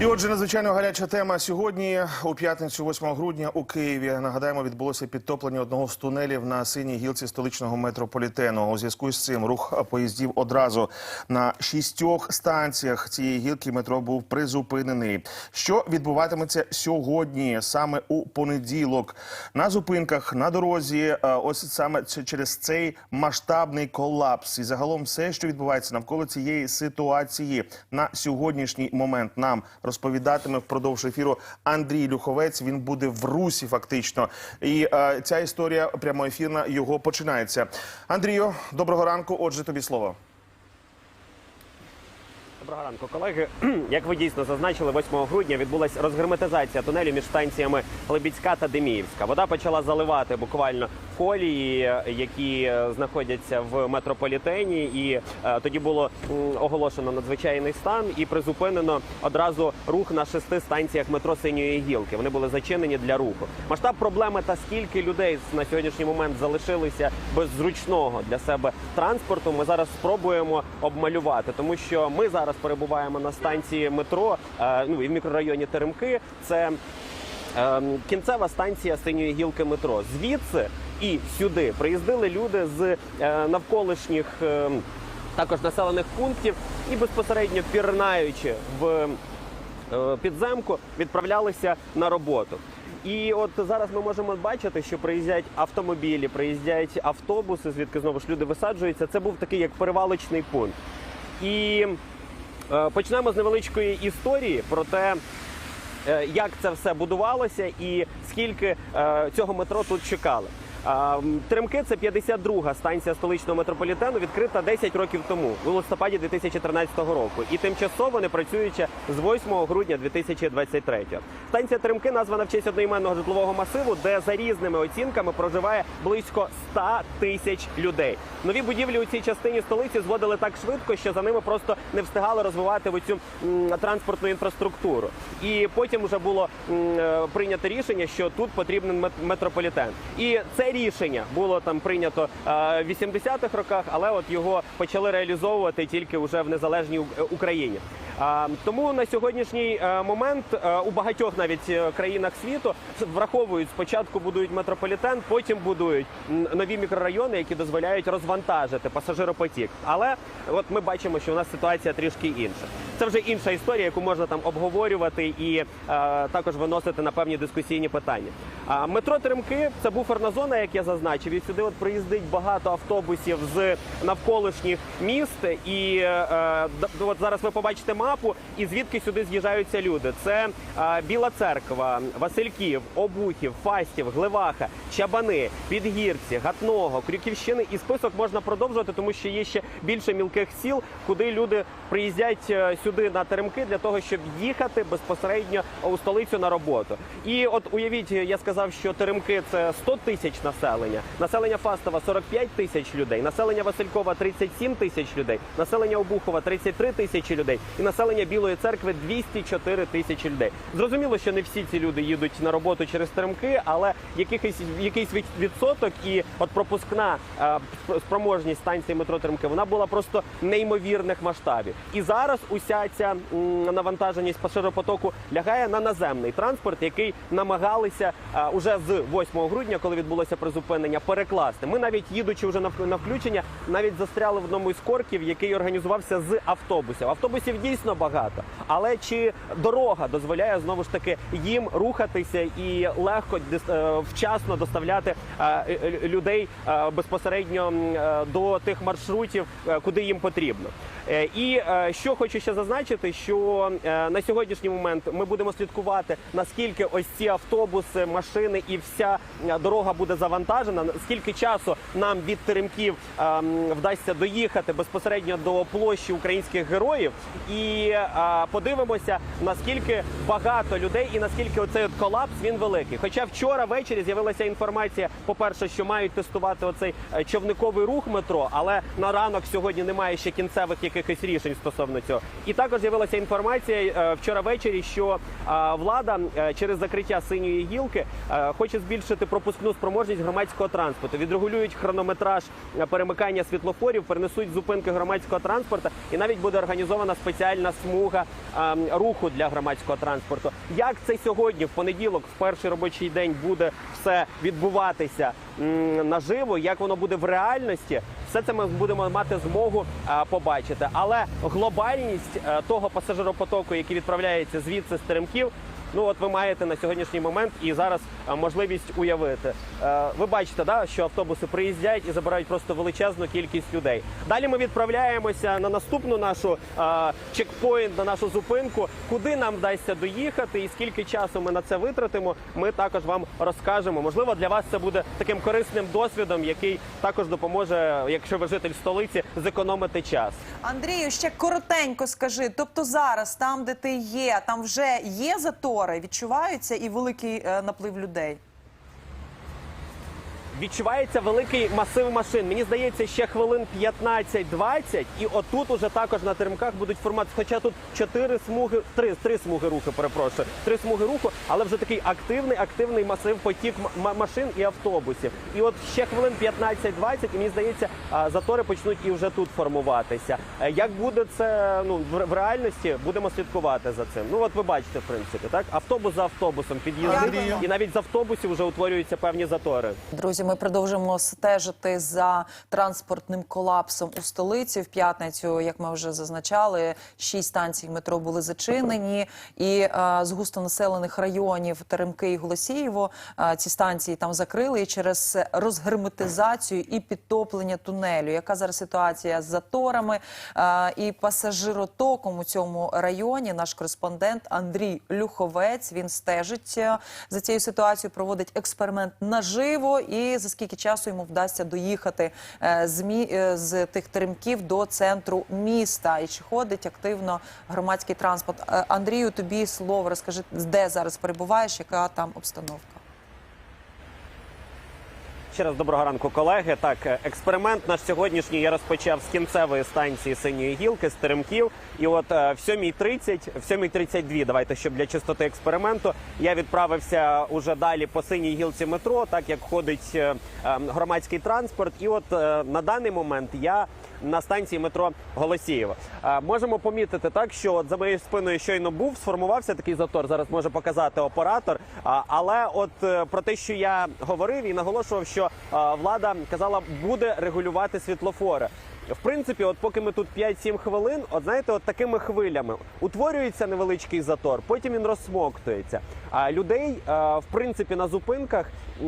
І отже, надзвичайно гаряча тема сьогодні у п'ятницю, 8 грудня, у Києві. Нагадаємо, відбулося підтоплення одного з тунелів на синій гілці столичного метрополітену. У зв'язку з цим рух поїздів одразу на шістьох станціях цієї гілки метро був призупинений. Що відбуватиметься сьогодні, саме у понеділок, на зупинках на дорозі, е, ось саме через цей масштабний колапс, і загалом все, що відбувається навколо цієї ситуації на сьогоднішній момент, нам розповідатиме впродовж ефіру Андрій Люховець. Він буде в русі, фактично, і е, ця історія прямоефірна його починається. Андрію, доброго ранку. Отже, тобі слово. Доброго ранку, колеги. Як ви дійсно зазначили, 8 грудня відбулася розгерметизація тунелю між станціями Лебідська та Деміївська. Вода почала заливати буквально колії, які е, знаходяться в метрополітені, і е, тоді було м, оголошено надзвичайний стан і призупинено одразу рух на шести станціях метро синьої гілки. Вони були зачинені для руху. Масштаб проблеми та скільки людей на сьогоднішній момент залишилися без зручного для себе транспорту. Ми зараз спробуємо обмалювати, тому що ми зараз перебуваємо на станції метро, е, ну і в мікрорайоні Теремки. Це Ем, кінцева станція синьої гілки метро. Звідси і сюди приїздили люди з е, навколишніх також населених пунктів і безпосередньо пірнаючи в е, підземку, відправлялися на роботу. І от зараз ми можемо бачити, що приїздять автомобілі, приїздять автобуси, звідки знову ж люди висаджуються. Це був такий як перевалочний пункт. І е, почнемо з невеличкої історії про те, е, як це все будувалося і скільки е, цього метро тут чекали. Теремки це 52-га станція столичного метрополітену, відкрита 10 років тому, у листопаді 2013 року, і тимчасово не працююча з 8 грудня 2023. Станція Теремки названа в честь одноіменного житлового масиву, де за різними оцінками проживає близько 100 тисяч людей. Нові будівлі у цій частині столиці зводили так швидко, що за ними просто не встигали розвивати оцю транспортну інфраструктуру. І потім вже було е, прийнято рішення, що тут потрібен мет- метрополітен. І це рішення було там прийнято е, в 80-х роках, але от його почали реалізовувати тільки вже в незалежній Україні. А, Тому на сьогоднішній е, момент е, у багатьох навіть е, країнах світу враховують спочатку будують метрополітен, потім будують нові мікрорайони, які дозволяють розвантажити пасажиропотік. Але от ми бачимо, що у нас ситуація трішки інша. Це вже інша історія, яку можна там обговорювати і е, також виносити на певні дискусійні питання. Метро Теремки це буферна зона, як я зазначив, і сюди от приїздить багато автобусів з навколишніх міст. І е, от зараз ви побачите мапу, і звідки сюди з'їжджаються люди. Це е, Біла Церква, Васильків, Обухів, Фастів, Гливаха, Чабани, Підгірці, Гатного, Крюківщини. І список можна продовжувати, тому що є ще більше мілких сіл, куди люди приїздять е, сюди на теремки для того, щоб їхати безпосередньо у столицю на роботу. І от уявіть, я сказав, що теремки це 100 тисяч населення, населення Фастова 45 тисяч людей, населення Василькова 37 тисяч людей, населення Обухова 33 тисячі людей, і населення Білої церкви 204 тисячі людей. Зрозуміло, що не всі ці люди їдуть на роботу через теремки, але якийсь якийсь відсоток і от пропускна е, спроможність станції метро Теремки вона була просто неймовірних масштабів. І зараз уся ця м, навантаженість пасажиропотоку лягає на наземний транспорт, який намагалися е, уже з 8 грудня, коли відбулося призупинення, перекласти. Ми навіть їдучи вже на включення, навіть застряли в одному із корків, який організувався з автобусів. Автобусів дійсно багато, але чи дорога дозволяє знову ж таки їм рухатися і легко е, вчасно доставляти е, е, людей безпосередньо до тих маршрутів, куди їм потрібно. І що хочу ще зазначити, що на сьогоднішній момент ми будемо слідкувати, наскільки ось ці автобуси, машини і вся дорога буде завантажена. Скільки часу нам від теремків е, вдасться доїхати безпосередньо до площі українських героїв, і е, подивимося, наскільки багато людей і наскільки оцей от колапс він великий. Хоча вчора ввечері з'явилася інформація. По перше, що мають тестувати оцей е, човниковий рух метро, але на ранок сьогодні немає ще кінцевих якихось рішень стосовно цього. І також з'явилася інформація е, вчора ввечері, що влада через закриття синьої гілки хоче збільшити пропускну спроможність громадського транспорту. Відрегулюють хронометраж перемикання світлофорів, перенесуть зупинки громадського транспорту, і навіть буде організована спеціальна смуга е, руху для громадського транспорту. Як це сьогодні, в понеділок, в перший робочий день, буде все відбуватися наживо? Як воно буде в реальності? Все це ми будемо мати змогу побачити. Але глобальність е, того пасажиропотоку, який відправляється звідси з теремків. Ну от ви маєте на сьогоднішній момент і зараз е, можливість уявити. Е, Ви бачите, да, що автобуси приїздять і забирають просто величезну кількість людей. Далі ми відправляємося на наступну нашу е, чекпоінт, на нашу зупинку. Куди нам вдасться доїхати і скільки часу ми на це витратимо, ми також вам розкажемо. Можливо, для вас це буде таким корисним досвідом, який також допоможе, якщо ви житель столиці, зекономити час. Андрію, ще коротенько скажи. Тобто зараз, там, де ти є, там вже є затори, відчуваються і великий е, наплив людей. Відчувається великий масив машин. Мені здається, ще хвилин 15-20, і отут уже також на теремках будуть формати. Хоча тут чотири смуги, три, три смуги руху, перепрошую, три смуги руху, але вже такий активний, активний масив потік машин і автобусів. І от ще хвилин 15-20, і мені здається, затори почнуть і вже тут формуватися. Е, Як буде це ну в, в реальності, будемо слідкувати за цим. Ну от ви бачите, в принципі, так автобус за автобусом під'їздить, і навіть з автобусів вже утворюються певні затори. Друзі, ми продовжимо стежити за транспортним колапсом у столиці. В п'ятницю, як ми вже зазначали, шість станцій метро були зачинені, і е, з густонаселених районів Теремки і Голосіїво е, ці станції там закрили через розгерметизацію і підтоплення тунелю. Яка зараз ситуація з заторами е, і пасажиротоком у цьому районі? Наш кореспондент Андрій Люховець він стежить е, за цією ситуацією, проводить експеримент наживо і за скільки часу йому вдасться доїхати е, з, е, з тих теремків до центру міста. І чи ходить активно громадський транспорт? Е, Андрію, тобі слово розкажи, де зараз перебуваєш, яка там обстановка? Ще раз доброго ранку, колеги. Так, е, експеримент наш сьогоднішній я розпочав з кінцевої станції синьої гілки з теремків. І от е, в 7.30, в 7.32, давайте, щоб для чистоти експерименту, я відправився уже далі по синій гілці метро, так як ходить е, громадський транспорт. І от на даний момент я на станції метро Голосієво. Е, Можемо помітити так, що от за моєю спиною щойно був, сформувався такий затор. Зараз може показати оператор. Але от про те, що я говорив і наголошував, що влада казала, буде регулювати світлофори. В принципі, от поки ми тут 5-7 хвилин, от знаєте, от такими хвилями утворюється невеличкий затор, потім він розсмоктується. А людей, в принципі, на зупинках е,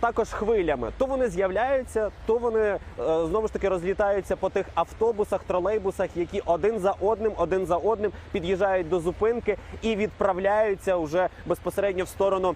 також хвилями. То вони з'являються, то вони е, знову ж таки розлітаються по тих автобусах, тролейбусах, які один за одним, один за одним під'їжджають до зупинки і відправляються вже безпосередньо в сторону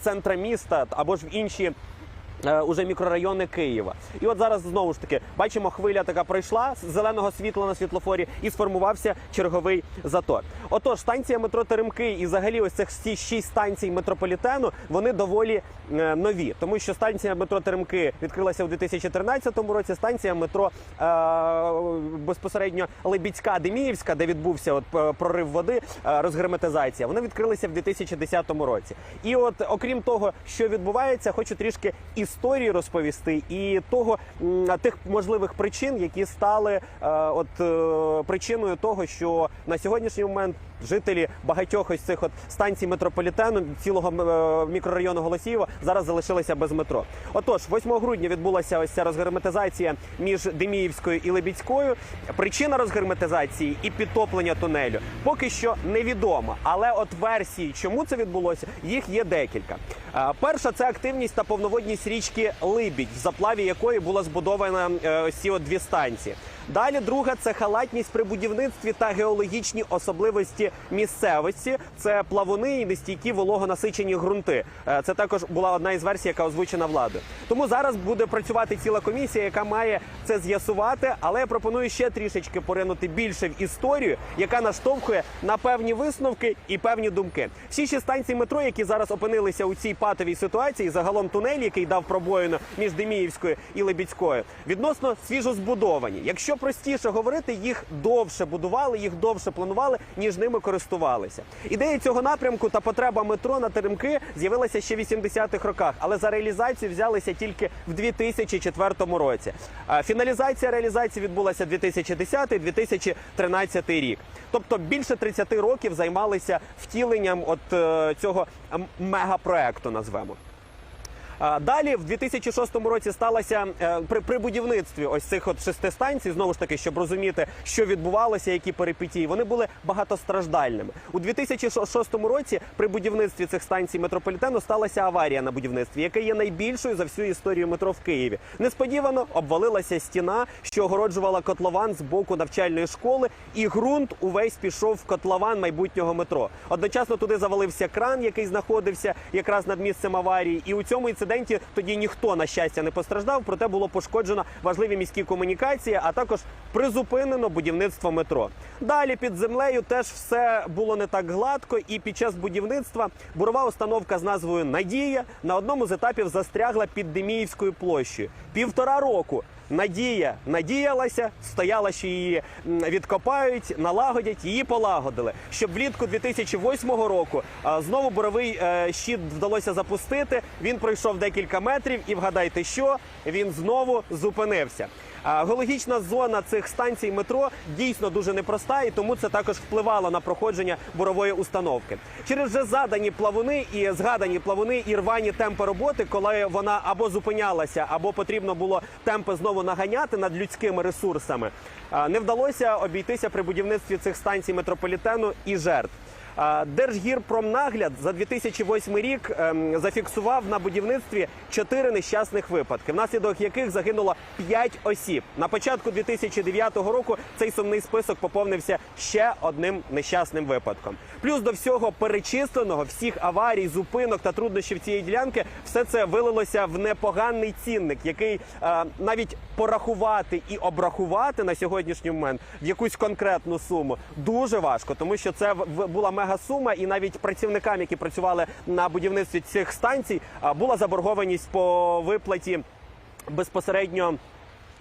центра міста або ж в інші. Е, Уже мікрорайони Києва, і от зараз знову ж таки бачимо, хвиля така пройшла з зеленого світла на світлофорі, і сформувався черговий затор. Отож, станція метро Теремки і взагалі ось цих всі шість станцій метрополітену вони доволі е, нові, тому що станція метро Теремки відкрилася у 2013 році. Станція метро е, безпосередньо Лебідська Деміївська, де відбувся от е, прорив води, е, розгерметизація. Вони відкрилися в 2010 році. І от, окрім того, що відбувається, хочу трішки історії розповісти і того тих можливих причин, які стали е, от е, причиною того, що на сьогоднішній момент жителі багатьох ось цих от станцій метрополітену цілого е, мікрорайону Голосіїва зараз залишилися без метро. Отож, 8 грудня відбулася ось ця розгерметизація між Деміївською і Лебідською. Причина розгерметизації і підтоплення тунелю поки що невідома. Але от версії, чому це відбулося, їх є декілька. Е, Перша це активність та повноводність річки Либідь, в заплаві якої була збудована е, ось ці от дві станції. Далі друга це халатність при будівництві та геологічні особливості місцевості. Це плавуни і нестійкі вологонасичені ґрунти. Е, Це також була одна із версій, яка озвучена владою. Тому зараз буде працювати ціла комісія, яка має це з'ясувати. Але я пропоную ще трішечки поринути більше в історію, яка наштовхує на певні висновки і певні думки. Всі шість станції метро, які зараз опинилися у цій патовій ситуації, загалом тунель, який дав пробоїну між Деміївською і Лебідською, відносно свіжо збудовані. Якщо простіше говорити, їх довше будували, їх довше планували, ніж ними користувалися. Ідея цього напрямку та потреба метро на теремки з'явилася ще в 80-х роках, але за реалізацію взялися тільки в 2004 році. Фіналізація реалізації відбулася 2010-2013 рік. Тобто більше 30 років займалися втіленням от е, цього мегапроекту, назвемо. Далі, в 2006 році сталося е, при, при будівництві ось цих от шести станцій, знову ж таки, щоб розуміти, що відбувалося, які перипетії, вони були багатостраждальними. У 2006 році при будівництві цих станцій метрополітену сталася аварія на будівництві, яка є найбільшою за всю історію метро в Києві. Несподівано обвалилася стіна, що огороджувала котлован з боку навчальної школи, і ґрунт увесь пішов в котлован майбутнього метро. Одночасно туди завалився кран, який знаходився якраз над місцем аварії. І у цьому інциденті тоді ніхто на щастя не постраждав, проте було пошкоджено важливі міські комунікації, а також призупинено будівництво метро. Далі під землею теж все було не так гладко, і під час будівництва бурова установка з назвою Надія на одному з етапів застрягла під Деміївською площею. Півтора року. Надія надіялася, стояла, що її відкопають, налагодять, її полагодили. Щоб влітку 2008 року знову буровий е, щит вдалося запустити. Він пройшов декілька метрів, і вгадайте, що він знову зупинився. Геологічна зона цих станцій метро дійсно дуже непроста, і тому це також впливало на проходження бурової установки. Через вже задані плавуни і згадані плавуни і рвані темпи роботи, коли вона або зупинялася, або потрібно було темпи знову наганяти над людськими ресурсами. Не вдалося обійтися при будівництві цих станцій метрополітену і жертв. Держгірпромнагляд за 2008 рік ем, зафіксував на будівництві чотири нещасних випадки, внаслідок яких загинуло 5 осіб. На початку 2009 року цей сумний список поповнився ще одним нещасним випадком. Плюс до всього перечисленого всіх аварій, зупинок та труднощів цієї ділянки, все це вилилося в непоганий цінник, який е, навіть порахувати і обрахувати на сьогоднішній момент в якусь конкретну суму дуже важко, тому що це була мегасума, і навіть працівникам, які працювали на будівництві цих станцій, була заборгованість по виплаті безпосередньо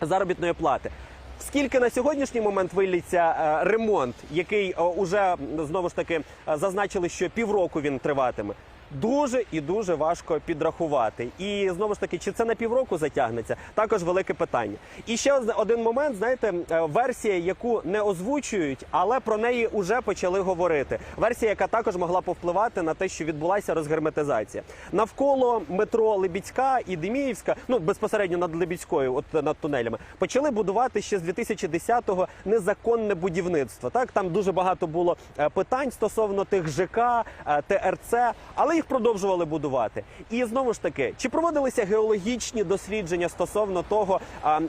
заробітної плати. Скільки на сьогоднішній момент виліться е, ремонт, який е, уже знову ж таки е, зазначили, що півроку він триватиме. Дуже і дуже важко підрахувати. І знову ж таки, чи це на півроку затягнеться, також велике питання. І ще од- один момент, знаєте, е, версія, яку не озвучують, але про неї вже почали говорити. Версія, яка також могла повпливати на те, що відбулася розгерметизація. Навколо метро Лебідська і Деміївська, ну безпосередньо над Лебідською, от над тунелями, почали будувати ще з 2010-го незаконне будівництво. Так там дуже багато було е, питань стосовно тих ЖК, е, ТРЦ, але їх продовжували будувати. І знову ж таки, чи проводилися геологічні дослідження стосовно того,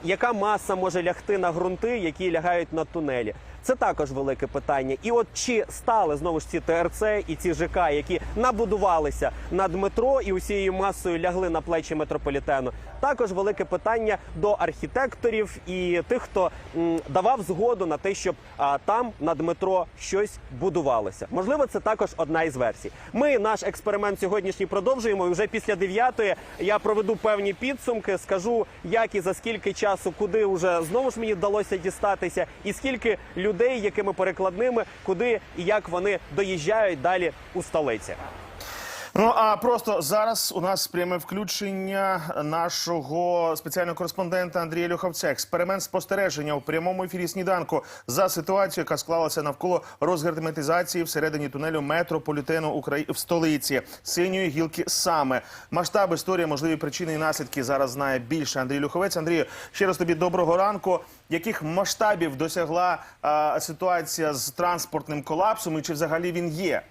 яка маса може лягти на ґрунти, які лягають на тунелі? Це також велике питання. І от чи стали знову ж ці ТРЦ і ці ЖК, які набудувалися над метро і усією масою лягли на плечі метрополітену, також велике питання до архітекторів і тих, хто м, давав згоду на те, щоб а, там над метро щось будувалося. Можливо, це також одна із версій. Ми наш експеримент сьогоднішній продовжуємо. І вже після дев'ятої я проведу певні підсумки, скажу, як і за скільки часу, куди вже знову ж мені вдалося дістатися, і скільки людей, якими перекладними, куди і як вони доїжджають далі у столиці. Ну а просто зараз у нас пряме включення нашого спеціального кореспондента Андрія Люховця. Експеримент спостереження у прямому ефірі сніданку за ситуацією, яка склалася навколо розгерметизації всередині тунелю метрополітену Украї... в столиці синьої гілки. Саме масштаб історії, можливі причини і наслідки зараз знає більше Андрій Люховець. Андрію, ще раз тобі доброго ранку. Яких масштабів досягла ситуація з транспортним колапсом, і чи взагалі він є?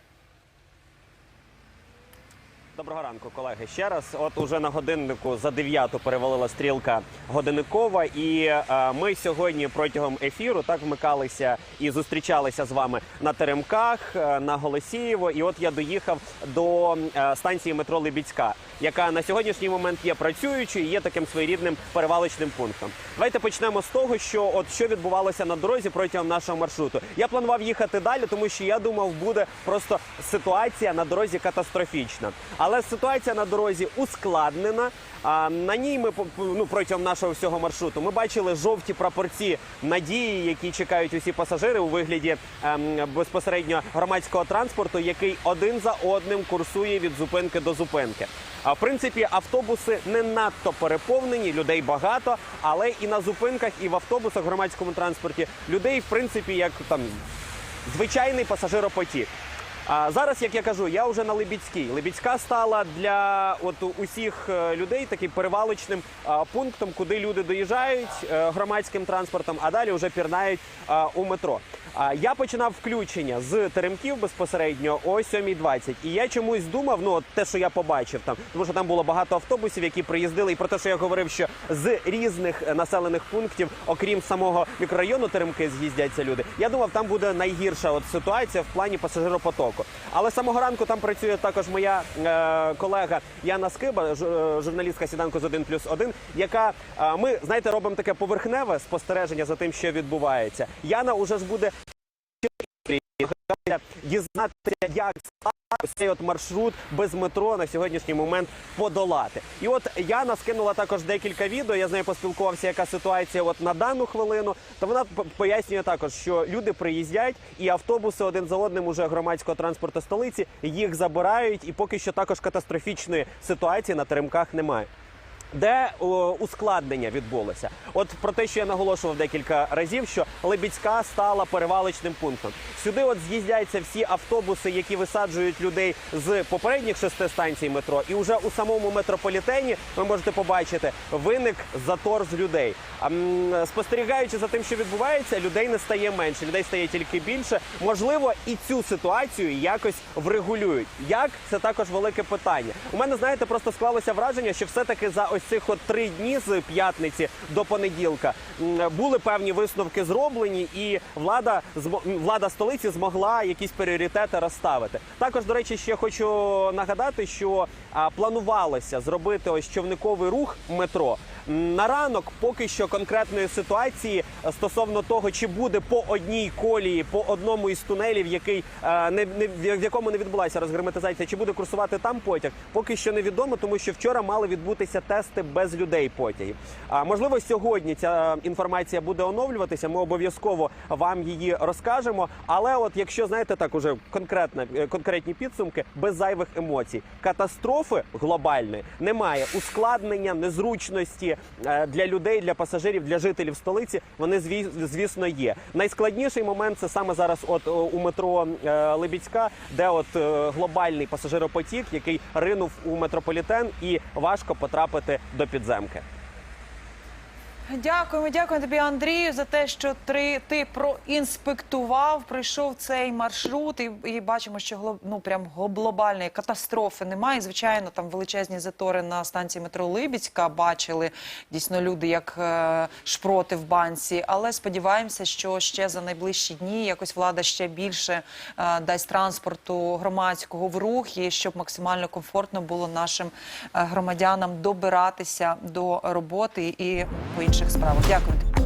Доброго ранку, колеги. Ще раз, от уже на годиннику за дев'яту перевалила стрілка годинникова, і е, ми сьогодні протягом ефіру так вмикалися і зустрічалися з вами на Теремках, е, на Голосієво. І от я доїхав до е, станції метро Либіцька, яка на сьогоднішній момент є працюючою і є таким своєрідним перевалочним пунктом. Давайте почнемо з того, що от що відбувалося на дорозі протягом нашого маршруту. Я планував їхати далі, тому що я думав, буде просто ситуація на дорозі катастрофічна. Але ситуація на дорозі ускладнена. А на ній ми ну, протягом нашого всього маршруту ми бачили жовті прапорці надії, які чекають усі пасажири у вигляді ем, безпосередньо громадського транспорту, який один за одним курсує від зупинки до зупинки. А в принципі, автобуси не надто переповнені, людей багато, але і на зупинках, і в автобусах громадському транспорті людей, в принципі, як там звичайний пасажиропотік. А зараз, як я кажу, я вже на Либідській. Либідська стала для от усіх е, людей таким перевалочним а, пунктом, куди люди доїжджають а, громадським транспортом, а далі вже пірнають а, у метро. Я починав включення з теремків безпосередньо о 7.20. І я чомусь думав, ну от те, що я побачив там, тому що там було багато автобусів, які приїздили, і про те, що я говорив, що з різних е, населених пунктів, окрім самого мікрорайону Теремки, з'їздяться люди. Я думав, там буде найгірша от ситуація в плані пасажиропотоку. Але самого ранку там працює також моя е, колега Яна Скиба, ж- е, журналістка сіданку з 1 плюс 1, яка е, ми знаєте, робимо таке поверхневе спостереження за тим, що відбувається. Яна уже ж буде дізнатися, як цей от маршрут без метро на сьогоднішній момент подолати. І от Яна скинула також декілька відео. Я з нею поспілкувався, яка ситуація от на дану хвилину. То вона пояснює також, що люди приїздять і автобуси один за одним уже громадського транспорту столиці їх забирають, і поки що також катастрофічної ситуації на теремках немає. Де о, ускладнення відбулося? От про те, що я наголошував декілька разів, що Лебідська стала перевалочним пунктом. Сюди от з'їздяться всі автобуси, які висаджують людей з попередніх шести станцій метро, і вже у самому метрополітені ви можете побачити виник затор з людей. А, м, спостерігаючи за тим, що відбувається, людей не стає менше, людей стає тільки більше. Можливо, і цю ситуацію якось врегулюють. Як це також велике питання. У мене знаєте, просто склалося враження, що все-таки за ось цих от три дні з п'ятниці до понеділка були певні висновки зроблені, і влада влада столиці змогла якісь пріоритети розставити. Також, до речі, ще хочу нагадати, що планувалося зробити ось човниковий рух метро. На ранок поки що конкретної ситуації стосовно того, чи буде по одній колії, по одному із тунелів, який е, не, не в якому не відбулася розгерметизація, чи буде курсувати там потяг, поки що невідомо, тому що вчора мали відбутися тести без людей потягів. А можливо, сьогодні ця інформація буде оновлюватися. Ми обов'язково вам її розкажемо. Але, от якщо знаєте, так уже конкретно е, конкретні підсумки без зайвих емоцій, катастрофи глобальної немає. Ускладнення, незручності е, для людей, для пасажирів, для жителів столиці. Вони зві- звісно є. Найскладніший момент це саме зараз, от е, у метро Лебідська, де от е, глобальний пасажиропотік, який ринув у метрополітен, і важко потрапити до підземки. Дякуємо, дякуємо тобі, Андрію, за те, що три ти проінспектував, пройшов цей маршрут, і, і бачимо, що ну прям глобальної катастрофи немає. Звичайно, там величезні затори на станції метро Либідська бачили дійсно люди як е, шпроти в банці. Але сподіваємося, що ще за найближчі дні якось влада ще більше е, дасть транспорту громадського в рух, і щоб максимально комфортно було нашим е, громадянам добиратися до роботи і по інших справах. Дякую.